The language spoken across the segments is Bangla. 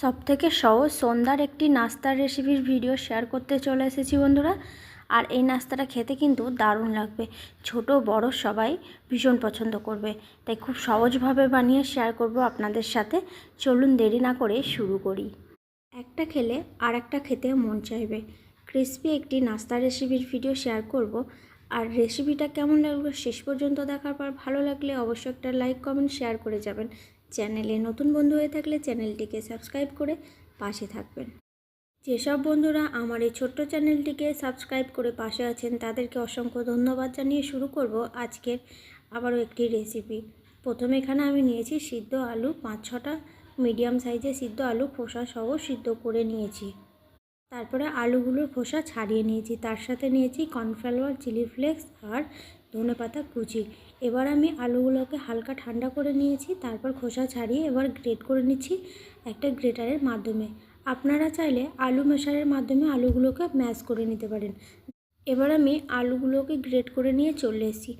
সব থেকে সহজ, সন্ধ্যার একটি নাস্তার রেসিপির ভিডিও শেয়ার করতে চলে এসেছি বন্ধুরা। আর এই নাস্তাটা খেতে কিন্তু দারুণ লাগবে। ছোট, বড় সবাই ভীষণ পছন্দ করবে। তাই খুব সহজভাবে বানিয়ে শেয়ার করব আপনাদের সাথে। চলুন দেরি না করে শুরু করি। একটা খেলে আর একটা খেতে মন চাইবে। ক্রিসপি একটি নাস্তার রেসিপির ভিডিও শেয়ার করব। আর রেসিপিটা কেমন লাগল শেষ পর্যন্ত দেখার পর ভালো লাগলে অবশ্যই একটা লাইক কমেন্ট শেয়ার করে যাবেন। চ্যানেলে নতুন বন্ধু হয়ে থাকলে চ্যানেলটিকে সাবস্ক্রাইব করে পাশে থাকবেন। যেসব বন্ধুরা আমার এই ছোট্ট চ্যানেলটিকে সাবস্ক্রাইব করে পাশে আছেন, তাদেরকে অসংখ্য ধন্যবাদ জানিয়ে শুরু করব আজকের আবারও একটি রেসিপি প্রথমে এখানে আমি নিয়েছি সিদ্ধ আলু, পাঁচ ছটা মিডিয়াম সাইজে সিদ্ধ আলু খোসা সহ সিদ্ধ করে নিয়েছি। তারপরে আলুগুলোর খোসা ছাড়িয়ে নিয়েছি। তার সাথে নিয়েছি কর্নফ্লাওয়ার চিলি ফ্লেক্স আর ধনে পাতা কুচি। এবার আমি আলুগুলোকে হালকা ঠান্ডা করে নিয়েছি, তারপর খোসা ছাড়িয়ে এবার গ্রেট করে নিচ্ছি একটা গ্রেটারের মাধ্যমে। আপনারা চাইলে আলু মেশারের মাধ্যমে আলুগুলোকে ম্যাশ করে নিতে পারেন। এবার আমি আলুগুলোকে গ্রেট করে নিয়ে চলে এসেছি।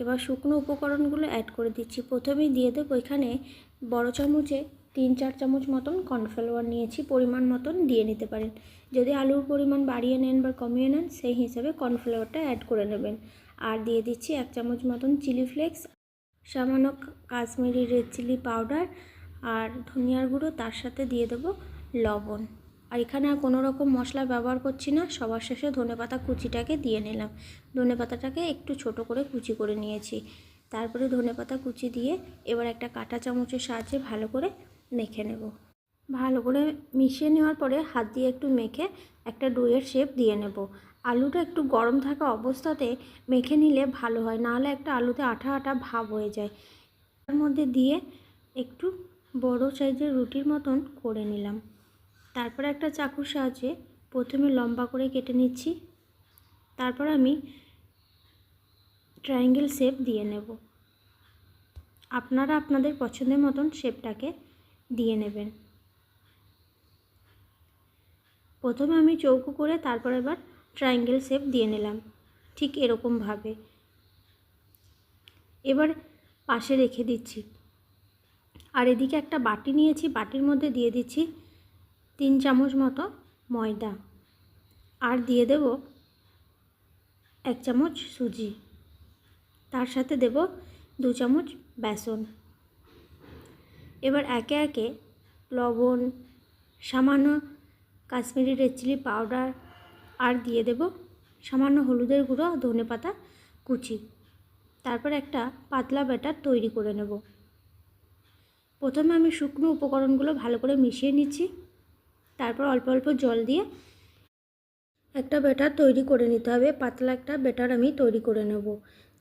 এবার শুকনো উপকরণগুলো অ্যাড করে দিচ্ছি। প্রথমেই দিয়ে দেবো এখানে বড় চামচে তিন চার চামচ মতন কর্নফ্লাওয়ার নিয়েছি, পরিমাণ মতন দিয়ে নিতে পারেন। যদি আলুর পরিমাণ বাড়িয়ে নেন বা কমিয়ে নেন, সেই হিসাবে কর্নফ্লাওয়ারটা অ্যাড করে নেবেন। আর দিয়ে দিচ্ছি এক চামচ মতন চিলি ফ্লেক্স, সামান্য কাশ্মীরি রেড চিলি পাউডার আর ধনিয়ার গুঁড়ো, তার সাথে দিয়ে দেবো লবণ। আর এখানে আর কোনো রকম মশলা ব্যবহার করছি না, সবার শেষে ধনেপাতা কুচিটাকে দিয়ে নিলাম। ধনেপাতাটাকে একটু ছোট করে কুচি করে নিয়েছি। তারপরে ধনেপাতা কুচি দিয়ে এবার একটা কাঁটা চামচের সাহায্যে ভালো করে মেখে নেব। ভালো করে মিশিয়ে নেওয়ার পরে হাত দিয়ে একটু মেখে একটা ডোয়ের শেপ দিয়ে নেব। আলুটা একটু গরম থাকা অবস্থাতে মেখে নিলে ভালো হয়, নাহলে একটা আলুতে আঠা আঠা ভাব হয়ে যায়। তার মধ্যে দিয়ে একটু বড় সাইজের রুটির মতন করে নিলাম। তারপর একটা চাকুর সাহায্যে প্রথমে লম্বা করে কেটে নিচ্ছি। তারপর আমি ট্রায়াঙ্গেল শেপ দিয়ে নেব। আপনারা আপনাদের পছন্দের মতন শেপটাকে দিয়ে নেবেন। প্রথমে আমি চৌকো করে তারপর এবার ট্রায়াঙ্গেল শেপ দিয়ে নিলাম। ঠিক এরকমভাবে এবার পাশে রেখে দিচ্ছি। আর এদিকে একটা বাটি নিয়েছি, বাটির মধ্যে দিয়ে দিচ্ছি তিন চামচ মতো ময়দা। আর দিয়ে দেব এক চামচ সুজি। তার সাথে দেব দু চামচ বেসন। এবার একে একে লবণ, সামান্য কাশ্মীরি রেড চিলি পাউডার আর দিয়ে দেব সামান্য হলুদের গুঁড়ো ধনে পাতা কুচি। তারপর একটা পাতলা ব্যাটার তৈরি করে নেব। প্রথমে আমি শুকনো উপকরণগুলো ভালো করে মিশিয়ে নিচ্ছি। তারপর অল্প অল্প জল দিয়ে একটা ব্যাটার তৈরি করে নিতে হবে। পাতলা একটা ব্যাটার আমি তৈরি করে নেব।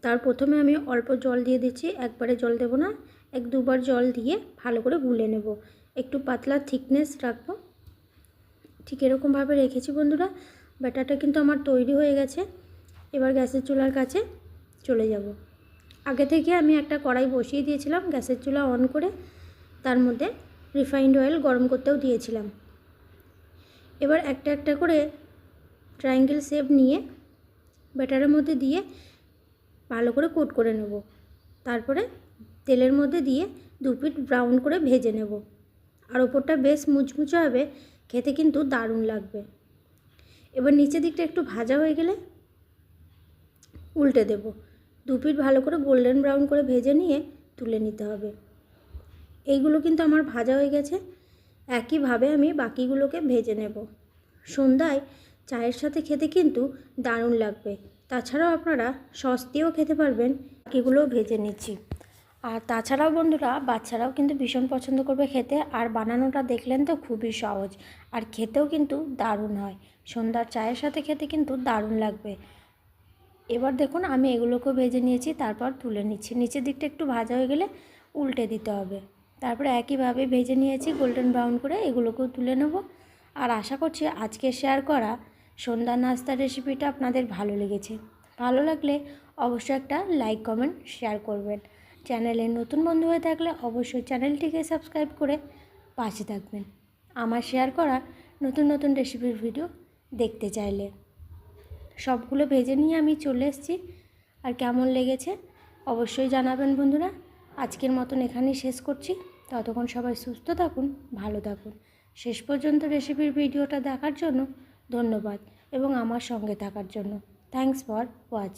তার প্রথমে আমি অল্প জল দিয়ে দিচ্ছি। একবারে জল দেব না। এক দুবার জল দিয়ে ভালো করে গুলে নেব। একটু পাতলা থিকনেস রাখব। ঠিক এরকমভাবে রেখেছি বন্ধুরা। ব্যাটারটা কিন্তু আমার তৈরি হয়ে গেছে। এবার গ্যাসের চুলার কাছে চলে যাব। আগে থেকে আমি একটা কড়াই বসিয়ে দিয়েছিলাম, গ্যাসের চুলা অন করে তার মধ্যে রিফাইন্ড অয়েল গরম করতেও দিয়েছিলাম। এবার একটা একটা করে ট্রায়াঙ্গেল শেপ নিয়ে ব্যাটারের মধ্যে দিয়ে ভালো করে কোট করে নেব। তারপরে তেলের মধ্যে দিয়ে দু পিট ব্রাউন করে ভেজে নেব। আর ওপরটা বেশ মুচমুচে হবে, খেতে কিন্তু দারুণ লাগবে। এবার নিচের দিকটা একটু ভাজা হয়ে গেলে উল্টে দেব। দু পিট ভালো করে গোল্ডেন ব্রাউন করে ভেজে নিয়ে তুলে নিতে হবে। এইগুলো কিন্তু আমার ভাজা হয়ে গেছে। একইভাবে আমি বাকিগুলোকে ভেজে নেব। সন্ধ্যায় চায়ের সাথে খেতে কিন্তু দারুণ লাগবে। তাছাড়াও আপনারা সস দিয়েও খেতে পারবেন। বাকিগুলোও ভেজে নিচ্ছি। আর তাছাড়াও বন্ধুরা, বাচ্চারাও কিন্তু ভীষণ পছন্দ করবে খেতে। আর বানানোটা দেখলেন তো খুবই সহজ। আর খেতেও কিন্তু দারুণ হয়। সন্ধ্যার চায়ের সাথে খেতে কিন্তু দারুণ লাগবে। এবার দেখুন, আমি এগুলোকেও ভেজে নিয়েছি, তারপর তুলে নিচ্ছি। নিচের দিকটা একটু ভাজা হয়ে গেলে উল্টে দিতে হবে। তারপরে একইভাবে ভেজে নিয়েছি গোল্ডেন ব্রাউন করে, এগুলোকেও তুলে নেব। আর আশা করছি আজকে শেয়ার করা সন্ধ্যা নাস্তার রেসিপিটা আপনাদের ভালো লেগেছে। ভালো লাগলে অবশ্যই একটা লাইক, কমেন্ট, শেয়ার করবেন। চ্যানেলে নতুন বন্ধু হয়ে থাকলে অবশ্যই চ্যানেলটিকে সাবস্ক্রাইব করে পাশে থাকবেন। আমার শেয়ার করা নতুন নতুন রেসিপির ভিডিও দেখতে চাইলে। সবগুলো ভেজে নিয়ে আমি চলে এসেছি। আর কেমন লেগেছে অবশ্যই জানাবেন বন্ধুরা। আজকের মতন এখানেই শেষ করছি। ততক্ষণ সবাই সুস্থ থাকুন, ভালো থাকুন। শেষ পর্যন্ত রেসিপির ভিডিওটা দেখার জন্য ধন্যবাদ এবং আমার সঙ্গে থাকার জন্য। Thanks for watch